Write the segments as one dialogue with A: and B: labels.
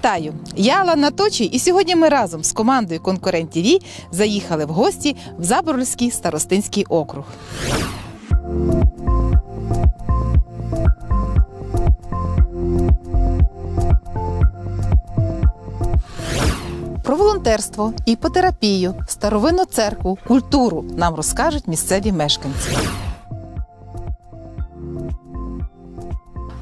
A: Вітаю! Я Алана Точі, і сьогодні ми разом з командою Конкурент ТВ заїхали в гості в Заборольський старостинський округ. Про волонтерство, іпотерапію, старовинну церкву, культуру нам розкажуть місцеві мешканці.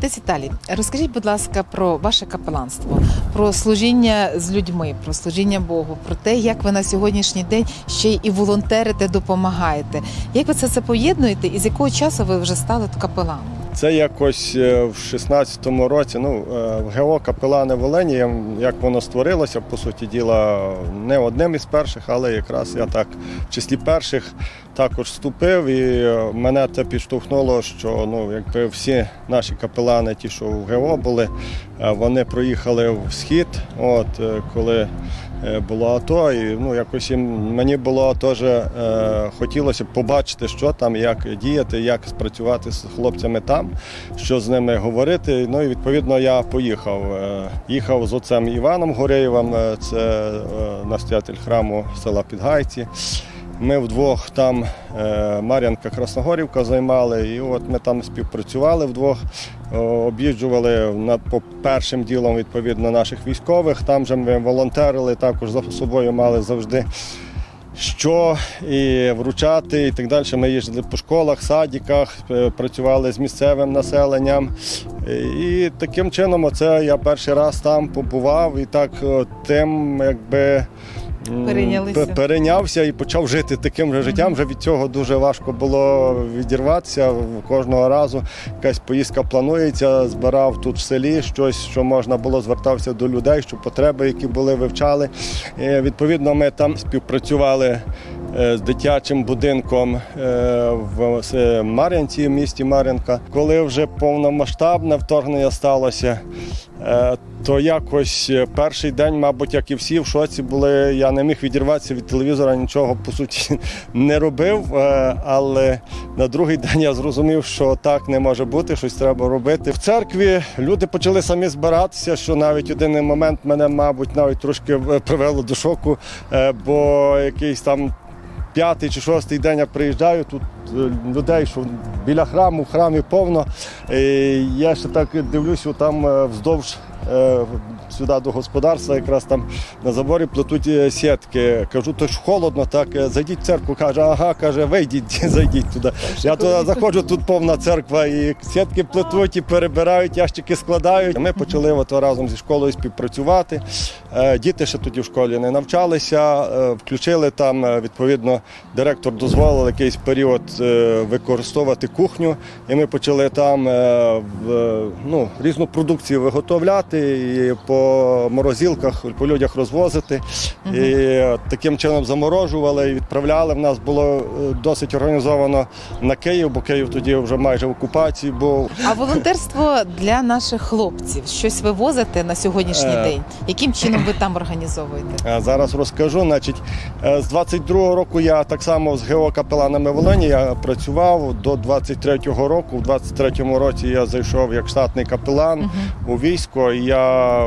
A: Десь Віталій, розкажіть, будь ласка, про ваше капеланство, про служіння з людьми, про служіння Богу, про те, як ви на сьогоднішній день ще й і волонтерите, допомагаєте. Як ви це, це поєднуєте і з якого часу ви вже стали капеланом?
B: Це якось е, в 16-му році, ну, е, в ГО Капелани Волині, як воно створилося, по суті діла, не одним із перших, але якраз я так в числі перших також вступив, і е, мене це підштовхнуло, що ну, якби всі наші капелани, ті, що в ГО були, вони проїхали в схід, от, коли було АТО, і ну, якось їм, мені було теж е, хотілося побачити, що там, як діяти, як спрацювати з хлопцями там, що з ними говорити. Ну і відповідно я поїхав. Е, їхав з отцем Іваном Гореєвим, е, це е, настоятель храму села Підгайці. Ми вдвох там е, Мар'янка Красногорівка займали, і от ми там співпрацювали вдвох, об'їжджували на по першим ділом відповідно наших військових. Там же ми волонтерили, також за собою мали завжди що і вручати, і так далі. Ми їздили по школах, садиках, е, працювали з місцевим населенням. І таким чином, оце я перший раз там побував і так тим, якби.
A: Перейнялися.
B: Перейнявся і почав жити таким же життям. Вже від цього дуже важко було відірватися. Кожного разу якась поїздка планується. Збирав тут в селі щось, що можна було звертався до людей, що потреби, які були, вивчали. І, відповідно, ми там співпрацювали е, з дитячим будинком е, в Мар'янці, в місті Мар'янка. Коли вже повномасштабне вторгнення сталося, е, то якось е, перший день, мабуть, як і всі в шоці були. Я не міг відірватися від телевізора, нічого по суті не робив. е, Але на другий день я зрозумів, що так не може бути, щось треба робити. В церкві люди почали самі збиратися, що навіть один момент мене, мабуть, навіть трошки е, привело до шоку, бо якийсь там. П'ятий чи шостий день я приїжджаю, тут людей, що біля храму, в храмі повно. І я ще так дивлюся, там вздовж е, сюди до господарства, якраз там на заборі плетуть е, сітки. Кажу, то ж холодно, так е, зайдіть в церкву. Каже, ага, каже, вийдіть, зайдіть туди. Я туди заходжу, тут повна церква, і сітки плетуть, і перебирають, ящики складають. Ми почали от разом зі школою співпрацювати. Е, Діти ще тоді в школі не навчалися, включили там, відповідно, директор дозволив якийсь період використовувати кухню, і ми почали там ну, різну продукцію виготовляти і по морозилках, по людях розвозити. І е, таким чином заморожували і відправляли. В нас було е, досить організовано на Київ, бо Київ тоді вже майже в окупації був.
A: А волонтерство для наших хлопців щось ви возите на сьогоднішній
B: Е.
A: день? Яким чином ви там організовуєте?
B: А Зараз розкажу. Значить, е, з 22-го року я так само з ГО капеланами Волині я працював до 23-го року. У 23-му році я зайшов як штатний капелан у військо. І Я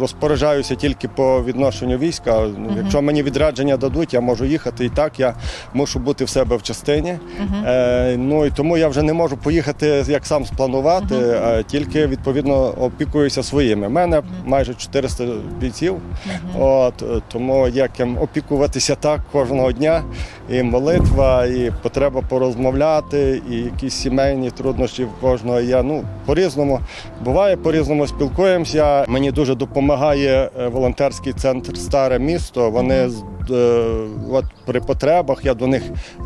B: розпоряджаюся тільки по відношенню війська. Ну, Якщо мені відрядження дадуть, я можу їхати. І так я мушу бути в себе в частині. Е, ну і тому я вже не можу поїхати як сам спланувати, а тільки відповідно опікуюся своїми. У мене майже 400 бійців. От е, тому як їм опікуватися так кожного дня. І молитва, і потреба порозмовляти, і якісь сімейні труднощі в кожного. Я ну по-різному буває, по-різному спілкуємося. Мені дуже допомагає е, волонтерський центр Старе місто. Вони е, от при потребах я до них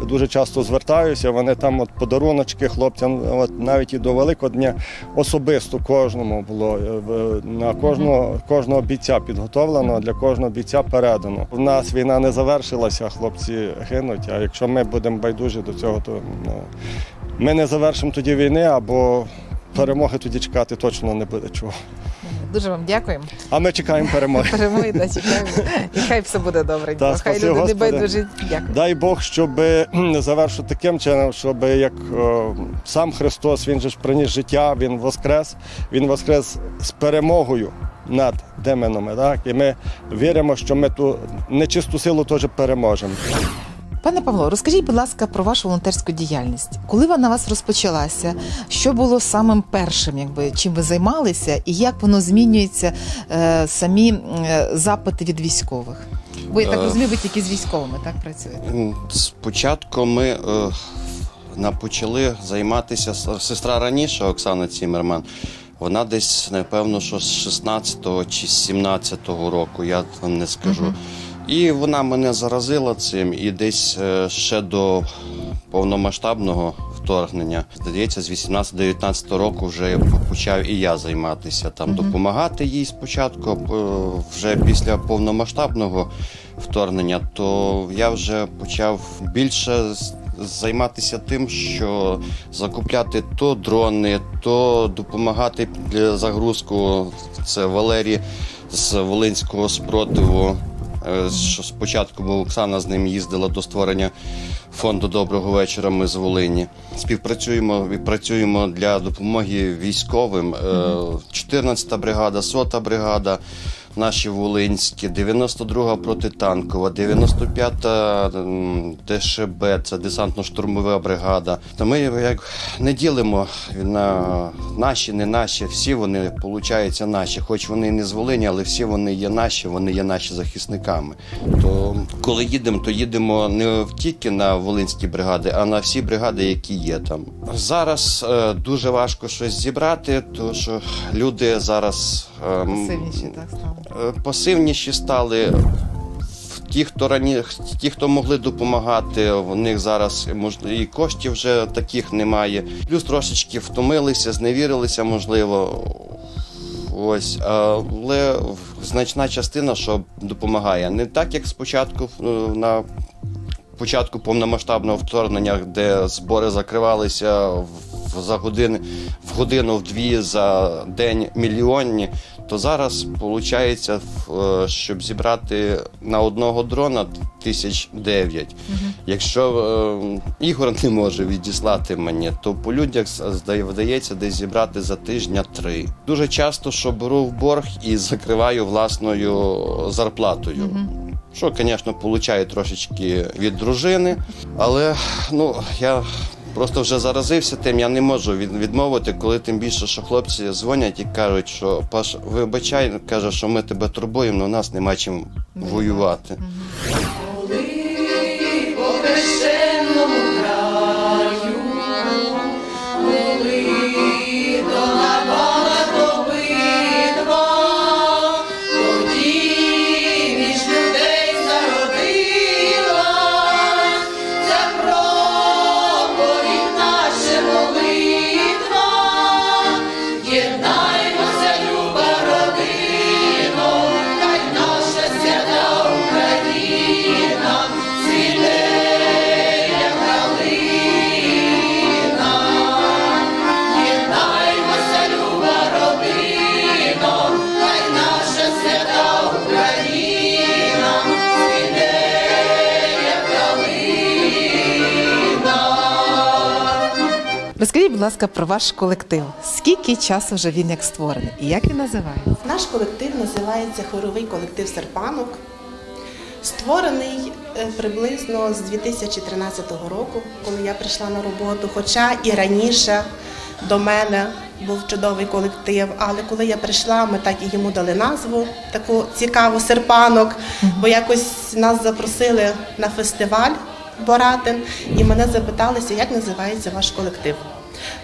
B: дуже часто звертаюся. Вони там от подаруночки хлопцям, от навіть і до Великодня особисто кожному було е, на кожного кожного бійця підготовлено, для кожного бійця передано. У нас війна не завершилася, хлопці гинуть. А якщо ми будемо байдужі до цього, то ну, ми не завершимо тоді війни або перемоги тоді чекати точно не буде чого.
A: Дуже вам дякуємо.
B: А ми чекаємо перемоги.
A: Перемоги да, чекаємо. І хай все буде добре.
B: Та,
A: Хай люди не байдужі. Дякую.
B: Дай Бог, щоб завершити таким чином, щоб як о, сам Христос, він же ж приніс життя, він воскрес, він воскрес з перемогою. над демонами. Так? І ми віримо, що ми ту нечисту силу теж переможемо.
A: Пане Павло, розкажіть, будь ласка, про вашу волонтерську діяльність. Коли вона у вас розпочалася? Що було самим першим, якби чим ви займалися, і як воно змінюється е, самі е, запити від військових? Бо я так
C: Е.
A: розумію, ви тільки з військовими так працюєте.
C: Спочатку ми е, на- почали займатися с- сестра раніше, Оксана Цімерман. Вона десь, напевно, що з 16-го чи з 17-го року, я вам не скажу. І вона мене заразила цим, і десь е, ще до повномасштабного вторгнення, здається, з 18-19 року вже почав і я займатися там, допомагати їй спочатку. е, Вже після повномасштабного вторгнення, то я вже почав більше займатися тим, що закупляти то дрони, то допомагати для загрузку. Це Валерій з Волинського спротиву. Е, спочатку бо Оксана з ним їздила до створення фонду Доброго вечора. Ми з Волині. Співпрацюємо і працюємо для допомоги військовим. Е, 14-та бригада, 100-та бригада, наші волинські, 92-га протитанкова, 95-та м, ДШБ, це десантно-штурмова бригада. Та ми як не ділимо на наші, не наші. Всі вони получаються наші, хоч вони і не з Волині, але всі вони є наші, вони є наші захисниками. То коли їдемо, то їдемо не тільки на волинські бригади, а на всі бригади, які є там. Зараз е, дуже важко щось зібрати, тому що люди зараз е, м,
A: Пасивніші, так стало.
C: Е, пасивніші стали. Ті, хто рані, ті, хто могли допомагати, в них зараз можливо, і коштів вже таких немає. Плюс трошечки втомилися, зневірилися, можливо. Ось, але значна частина, що допомагає. Не так, як спочатку е, на початку повномасштабного вторгнення, де збори закривалися за години, в годину, в дві за день мільйонні, то зараз виходить, щоб зібрати на одного дрона тисяч дев'ять. Якщо е, Ігор не може відіслати мені, то по людях вдається десь зібрати за тижня три. Дуже часто, що беру в борг і закриваю власною зарплатою. Що, звісно, получаю трошечки від дружини, але ну я просто вже заразився тим, я не можу відмовити, коли тим більше, що хлопці дзвонять і кажуть, що Паш, вибачай, каже, що ми тебе турбуємо, але у нас нема чим воювати.
A: Ласка, про ваш колектив. Скільки часу вже він як створений? І як він називається?
D: Наш колектив називається Хоровий колектив Серпанок. Створений е, приблизно з 2013 року, коли я прийшла на роботу. Хоча і раніше до мене був чудовий колектив, але коли я прийшла, ми так і йому дали назву, таку цікаву серпанок, бо якось нас запросили на фестиваль Боратин, і мене запиталися, як називається ваш колектив.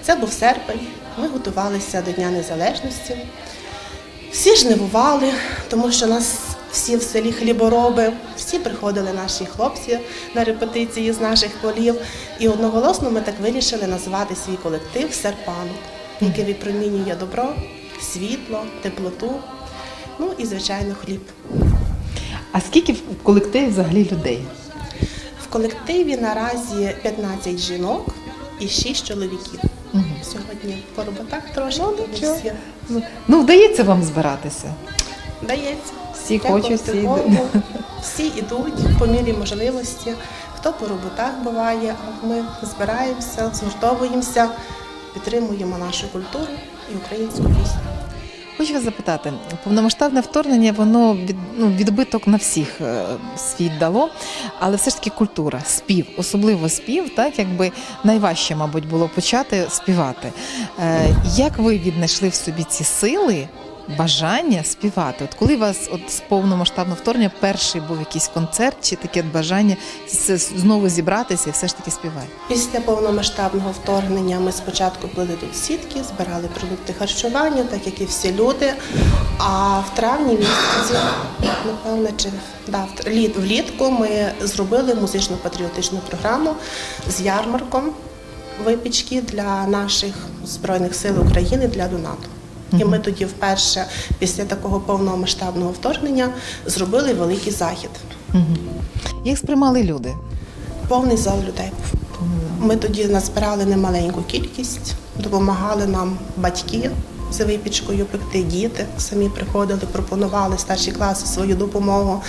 D: Це був серпень. Ми готувалися до Дня Незалежності. Всі жнивували, тому що нас всі в селі хлібороби, всі приходили наші хлопці на репетиції з наших полів. І одноголосно ми так вирішили назвати свій колектив Серпанок, який випромінює добро, світло, теплоту, ну і, звичайно, хліб.
A: А скільки в колективі взагалі людей?
D: В колективі наразі 15 жінок і шість чоловіків. Сьогодні по роботах трошки
A: Ну, нічого.
D: всі.
A: Ну, вдається вам збиратися.
D: Вдається.
A: Всі хочуть, всі
D: Богу.
A: йдуть.
D: Всі йдуть по мірі можливості. Хто по роботах буває, а ми збираємося, згуртовуємося, підтримуємо нашу культуру і українську пісню.
A: Хочу вас запитати, повномасштабне вторгнення, воно від, ну, відбиток на всіх е, світ дало, але все ж таки культура, спів, особливо спів, так якби найважче, мабуть, було почати співати. Е, як ви віднайшли в собі ці сили? Бажання співати. От коли у вас от з повномасштабного вторгнення перший був якийсь концерт чи таке бажання знову зібратися і все ж таки співати?
D: Після повномасштабного вторгнення ми спочатку плели тут сітки, збирали продукти харчування, так як і всі люди. А в травні місяці, напевно, чи да, літ- влітку ми зробили музично-патріотичну програму з ярмарком випічки для наших збройних сил України для донату. І ми тоді вперше, після такого повномасштабного вторгнення, зробили великий захід.
A: Як сприймали люди?
D: Повний зал людей був. Ми тоді назбирали немаленьку кількість, допомагали нам батьки за випічкою пекти, діти самі приходили, пропонували старші класи свою допомогу.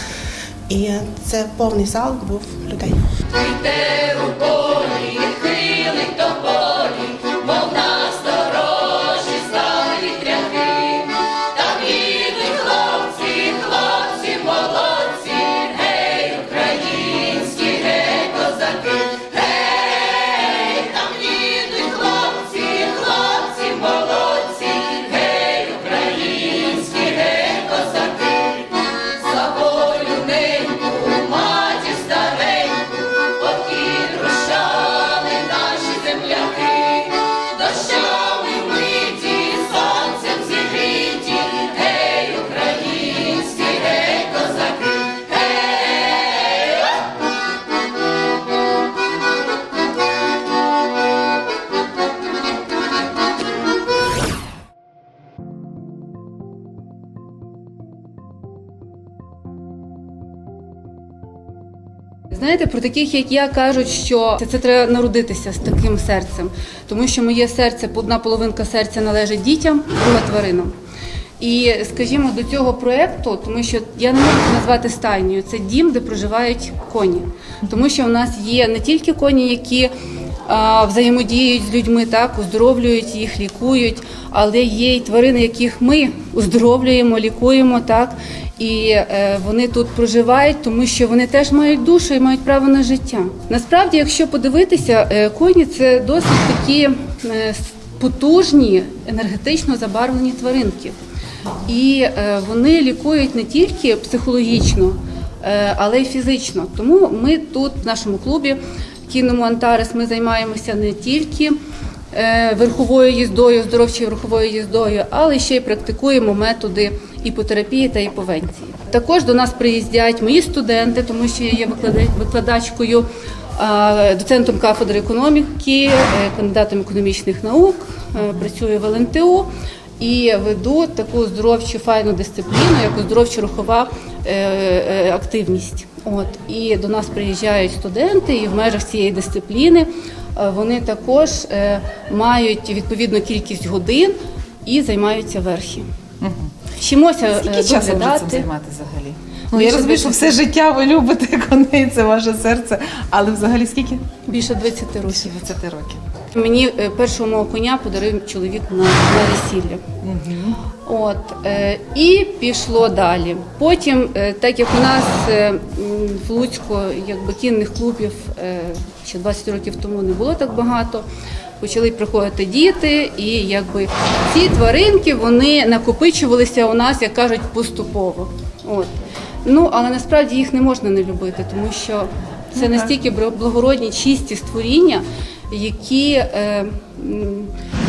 D: І це повний зал був людей.
E: Йде у полі,
F: таких, як я, кажуть, що це, це треба народитися з таким серцем, тому що моє серце, одна половинка серця належить дітям, друга тваринам. І скажімо, до цього проєкту, тому що я не можу назвати стайнею, це дім, де проживають коні. Тому що в нас є не тільки коні, які а, взаємодіють з людьми, так, оздоровлюють їх, лікують, але є й тварини, яких ми оздоровлюємо, лікуємо, так, і е, вони тут проживають, тому що вони теж мають душу і мають право на життя. Насправді, якщо подивитися, е, коні це досить такі е, потужні, енергетично забарвлені тваринки. І вони лікують не тільки психологічно, але й фізично. Тому ми тут, в нашому клубі кінному Антарес, ми займаємося не тільки верховою їздою, оздоровчою верховою їздою, але ще й практикуємо методи іпотерапії та іповенції. Також до нас приїздять мої студенти, тому що я є виклада- викладачкою, е, доцентом кафедри економіки, е, кандидатом економічних наук, е, працюю в ЛНТУ і веду таку оздоровчу файну дисципліну, як оздоровчо-рухова е, е, активність. От і до нас приїжджають студенти, і в межах цієї дисципліни е, вони також е, мають відповідну кількість годин і займаються верхи. Вчимося е,
A: Скільки часу цим займати взагалі? Ну, я розумію, що все життя ви любите коней, це ваше серце. Але взагалі скільки?
F: Більше 20 років.
A: Більше 20 років.
F: Мені е, першого мого коня подарив чоловік на, на весілля. От е, і пішло далі. Потім, е, так як у нас е, в Луцьку якби кінних клубів е, ще 20 років тому не було так багато. Почали приходити діти, і якби ці тваринки вони накопичувалися у нас, як кажуть, поступово. От. Ну але насправді їх не можна не любити, тому що це настільки бро- благородні, чисті створіння, які, е,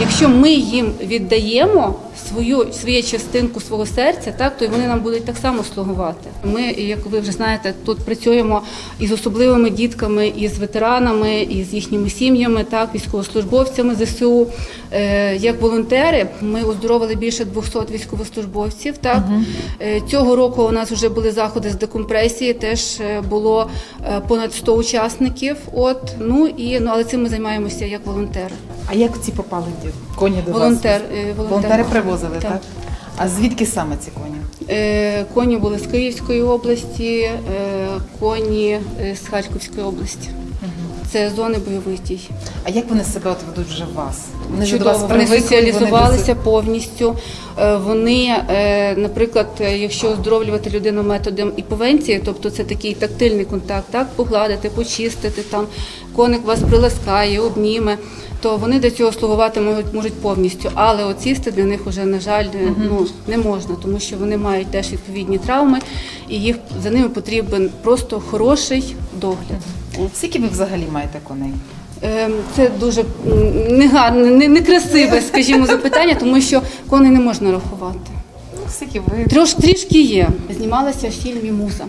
F: якщо ми їм віддаємо свою свою частинку свого серця, так то й вони нам будуть так само слугувати. Ми, як ви вже знаєте, тут працюємо із особливими дітками, із ветеранами, із їхніми сім'ями, так військовослужбовцями ЗСУ. Е, як волонтери, ми оздоровили більше 200 військовослужбовців. Так Е, цього року у нас вже були заходи з декомпресії. Теж е, було понад 100 учасників. От ну і ну але цим ми займаємося як волонтери.
A: А як ці попали коні до
F: Волонтер,
A: вас?
F: е.
A: Волонтери привозили, так.
F: Так.
A: А звідки саме ці коні?
F: Е, Коні були з Київської області, е, коні з Харківської області. Це зони бойових дій.
A: А як вони себе от ведуть вже в вас? Вони вже до вас
F: Чудово, вони соціалізувалися
A: вони
F: повністю. Вони, наприклад, якщо оздоровлювати людину методом іповенції, тобто це такий тактильний контакт, так погладити, почистити там, коник вас приласкає, обніме, то вони до цього слугувати можуть, можуть повністю. Але оцісти для них вже, на жаль, ну, не можна, тому що вони мають теж відповідні травми, і їх за ними потрібен просто хороший догляд.
A: Скільки ви взагалі маєте коней?
F: Ем, Це дуже негарне, не- некрасиве, скажімо, запитання, тому що коней не можна рахувати.
A: Ну, Скільки ви?
F: Трош трішки є. Знімалася в фільмі Муза.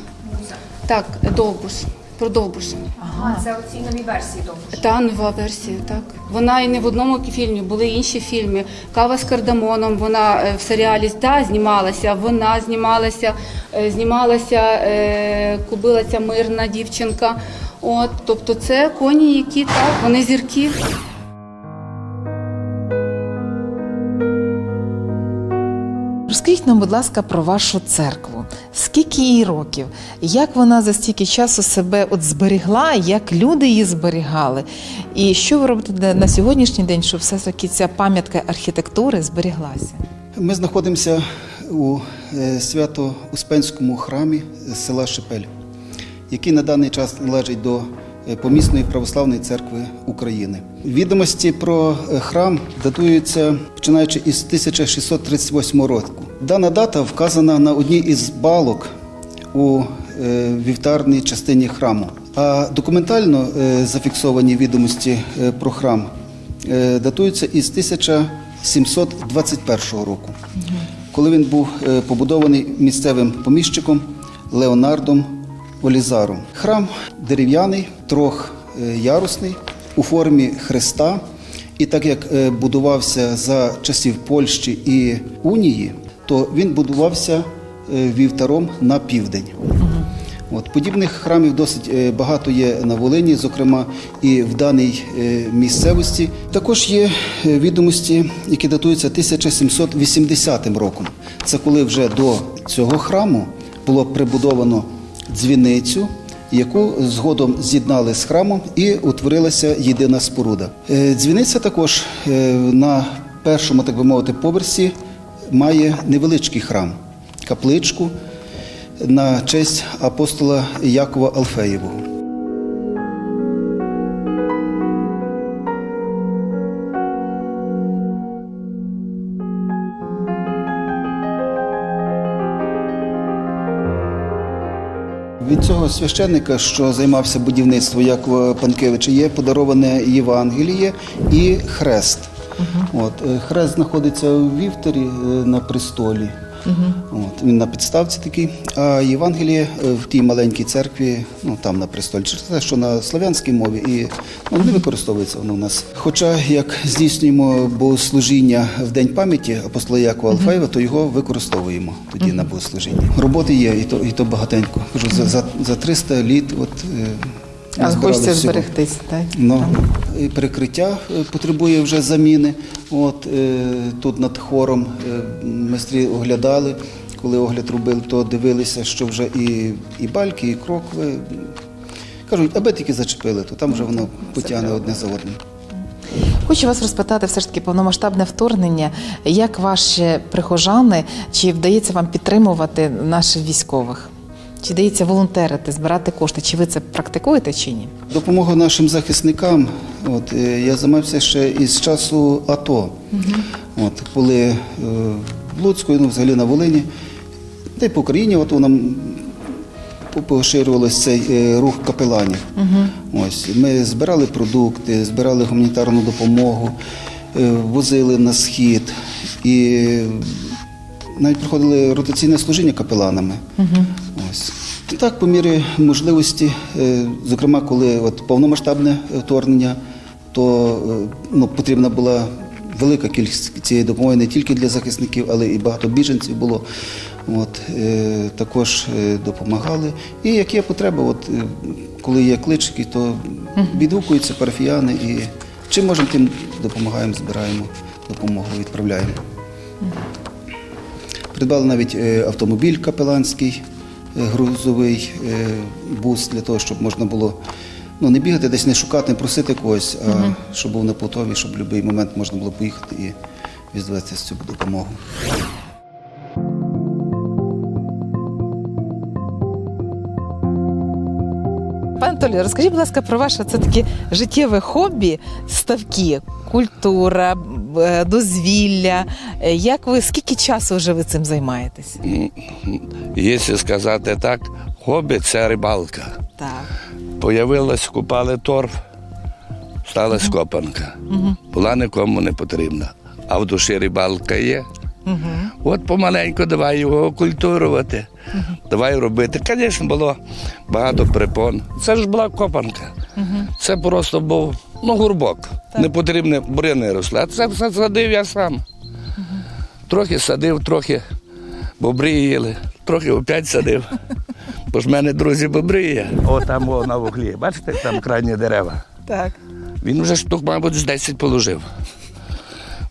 F: Так, Довбуш. Про Довбуша.
G: Ага, це оці нові версії довго.
F: Та нова версія, так. Вона і не в одному фільмі, були інші фільми. Кава з кардамоном, вона е, в серіалі та, знімалася, вона знімалася, е, знімалася е, кубила ця мирна дівчинка. От, тобто це коні, які так, вони зірки.
A: Розкажіть нам, будь ласка, про вашу церкву. Скільки їй років? Як вона за стільки часу себе от зберігла, як люди її зберігали? І що ви робите на сьогоднішній день, щоб все таки ця пам'ятка архітектури зберіглася?
H: Ми знаходимося у е, Свято-Успенському храмі села Шепель, який на даний час належить до помісної православної церкви України. Відомості про е, храм датуються починаючи із 1638 року. Дана дата вказана на одній із балок у е, вівтарній частині храму. А документально е, зафіксовані відомості е, про храм е, датуються із 1721 року, коли він був е, побудований місцевим поміщиком Леонардом Олізаром. Храм дерев'яний, трьохярусний, у формі хреста. І так як е, будувався за часів Польщі і Унії, то він будувався е, вівтаром на південь. От, подібних храмів досить е, багато є на Волині, зокрема і в даній е, місцевості. Також є е, відомості, які датуються 1780 роком. Це коли вже до цього храму було прибудовано дзвіницю, яку згодом з'єднали з храмом і утворилася єдина споруда. Е, Дзвіниця також е, на першому, так би мовити, поверсі має невеличкий храм, капличку на честь апостола Якова Алфеєвого. Від цього священника, що займався будівництвом Якова Панкевича, є подароване Євангеліє і хрест. От, е, хрест знаходиться в вівтарі е, на престолі. От, він на підставці такий. А Євангеліє е, в тій маленькій церкві, ну там на престолі, те, що на славянській мові, і ну, не використовується воно в нас. Хоча як здійснюємо богослужіння в день пам'яті апостола Якова Алфаєва, то його використовуємо тоді на богослужінні. Роботи є, і то, і то багатенько. Кажу, за, за, за 300 літ от, е,
A: Але хочеться
H: всього.
A: зберегтись, так?
H: Ну, перекриття е, потребує вже заміни. От е, тут над хором е, майстри оглядали. Коли огляд робили, то дивилися, що вже і, і бальки, і крокви. Кажуть, аби тільки зачепили, то там вже воно потягне одне за одним.
A: Хочу вас розпитати все ж таки повномасштабне вторгнення. Як ваші прихожани, чи вдається вам підтримувати наших військових? Чи вдається волонтерити, збирати кошти? Чи ви це практикуєте чи ні?
H: Допомога нашим захисникам. От, е, я займався ще із часу АТО. От, коли е, в Луцьку, ну, взагалі на Волині, та й по Україні от, нам поширювався цей е, рух капеланів. Ось, ми збирали продукти, збирали гуманітарну допомогу, е, возили на схід і навіть проходили ротаційне служіння капеланами. Ось. Так, по мірі можливості, е, зокрема, коли от повномасштабне вторгнення, то е, ну, потрібна була велика кількість цієї допомоги не тільки для захисників, але і багато біженців було. От, е, також допомагали. І як є потреба, от, коли є клички, то відгукуються парафіяни і чим можемо, тим допомагаємо, збираємо допомогу, відправляємо. Придбали навіть е, автомобіль капеланський, е, грузовий е, бус для того, щоб можна було Ну, не бігати десь, не шукати, не просити когось, а щоб був на потові, щоб в будь-який момент можна було поїхати і відвести цю допомогу.
A: Пане розкажіть, будь ласка, про ваше це таке життєве хобі, ставки, культура, е, дозвілля. Е, Як ви скільки часу вже ви цим займаєтесь?
I: Якщо сказати так, хобі це рибалка.
A: Так.
I: Появилась, купали торф, стала скопанка. Була нікому не потрібна. А в душі рибалка є. От помаленьку давай його культурувати, давай робити. Звісно, було багато припон. Це ж була копанка. Це просто був ну, гурбок. Не потрібне буряни росли. А це все садив я сам. Трохи садив, трохи бобри їли, трохи опять садив. Бо ж в мене друзі бобри є. О, там о, на вуглі. Бачите, там крайні дерева.
A: Так.
I: Він вже штук, мабуть, з 10 положив.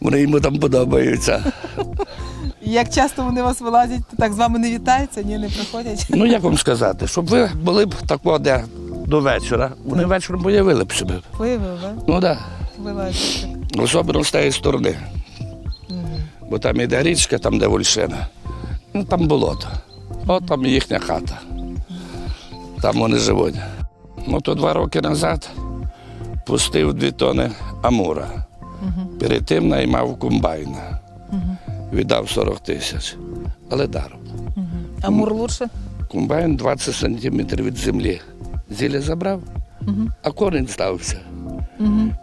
I: Вони йому там подобаються.
A: Як часто вони вас вилазять, так з вами не вітаються, ні, не приходять.
I: Ну як вам сказати, щоб ви були б тако, де до вечора, вони вечором появили б себе.
A: Виявили, да?
I: Ну так.
A: Вилазять.
I: Особливо з тієї сторони. Бо там іде річка, там де вольшина. Ну там болото. От там їхня хата. Там вони живуть. Ну то два роки назад пустив дві тони амура. Перед тим наймав комбайна. Віддав 40 тисяч. Але даром.
A: Амур лучше?
I: Комбайн 20 сантиметрів від землі. Зілля забрав, а корінь стався.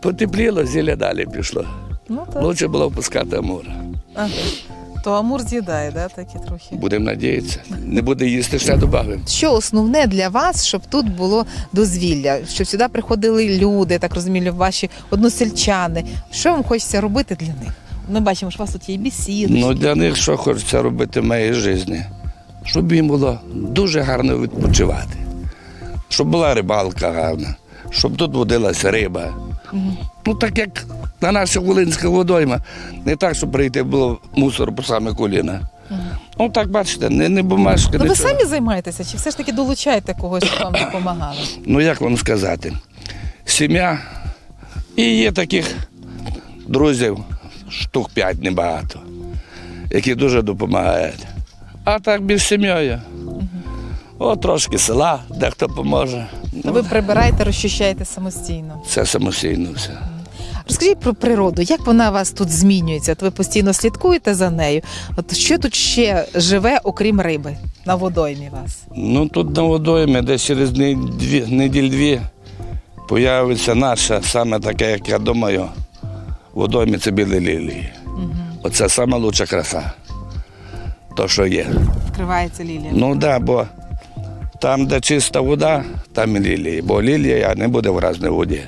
I: Потепліло, зілля далі пішло.
A: Ну так.
I: Лучше було пускати амура.
A: Ага. То Амур з'їдає, да, такі трохи.
I: Будемо надіятися. Не буде їсти, ще додамо.
A: Що основне для вас, щоб тут було дозвілля, щоб сюди приходили люди, так розумію, ваші односельчани. Що вам хочеться робити для них? Ми бачимо, що у вас тут є бесіди.
I: Ну для них що хочеться робити в моїй житті? Щоб їм було дуже гарно відпочивати. Щоб була рибалка гарна, щоб тут водилася риба. Ну так як на наша Волинська водойма, не так, щоб прийти було мусор по саме коліна. Ну так бачите, не, не бумажки.
A: Ну ви
I: нічого.
A: самі займаєтеся, чи все ж таки долучаєте когось, щоб вам допомагали?
I: ну як вам сказати, сім'я. І є таких друзів, штук п'ять небагато, які дуже допомагають. А так більш сім'єю. О, трошки села, дехто поможе.
A: То ви прибираєте, розчищаєте самостійно.
I: Це самостійно все.
A: Розкажіть про природу, як вона у вас тут змінюється? От ви постійно слідкуєте за нею. От що тут ще живе, окрім риби на водоймі вас?
I: Ну тут на водоймі, десь через нед- дві- неділь-дві появиться наша, саме таке, як я думаю, водоймі це білі лілії. Оце сама лучша краса. То, що є.
A: Вкривається лілія.
I: Ну так, да, бо там, де чиста вода, там і лілії. Бо лілія не буде в разній воді.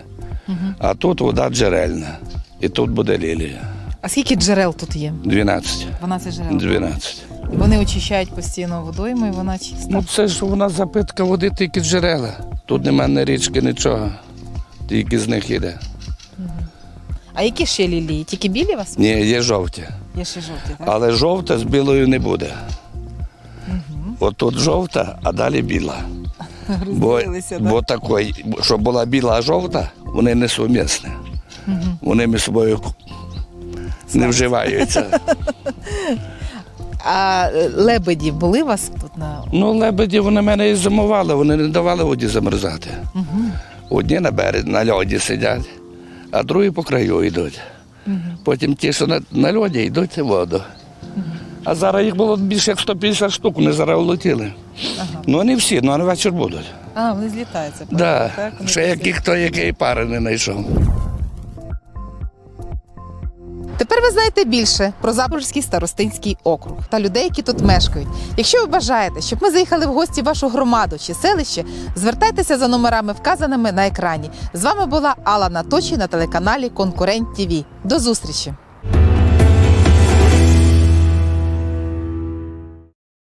I: А тут вода джерельна. І тут буде лілія.
A: А скільки джерел тут є?
I: 12.
A: 12 джерел.
I: 12.
A: І Вони очищають постійно водойму, і вона чиста.
I: Ну це ж у нас запитка води тільки джерела. Тут немає ні річки, нічого. Тільки з них іде.
A: А які ще лілії? Тільки білі у вас?
I: Ні, є жовті.
A: Є ще жовті, так?
I: Але жовта з білою не буде. От тут жовта, а далі біла. Бо,
A: да?
I: бо такої, щоб була біла, а жовта, вони не сумісні. Вони між собою не вживаються.
A: А лебеді були у вас тут на
I: Ну, лебеді вони мене і зимували, вони не давали воді замерзати. Одні на березі, на льоді сидять, а другі по краю йдуть. Потім ті, що на, на льоді, йдуть в воду. А зараз їх було більше як 150 штук, вони зараз влетіли. Ну не всі, ну на вечір будуть.
A: А, вони злітаються.
I: Да.
A: так?
I: Ще який хто який пари не знайшов.
A: Тепер ви знаєте більше про Запорізький старостинський округ та людей, які тут мешкають. Якщо ви бажаєте, щоб ми заїхали в гості в вашу громаду чи селище, звертайтеся за номерами, вказаними на екрані. З вами була Алла Наточі на телеканалі Конкурент ТІВІ. До зустрічі!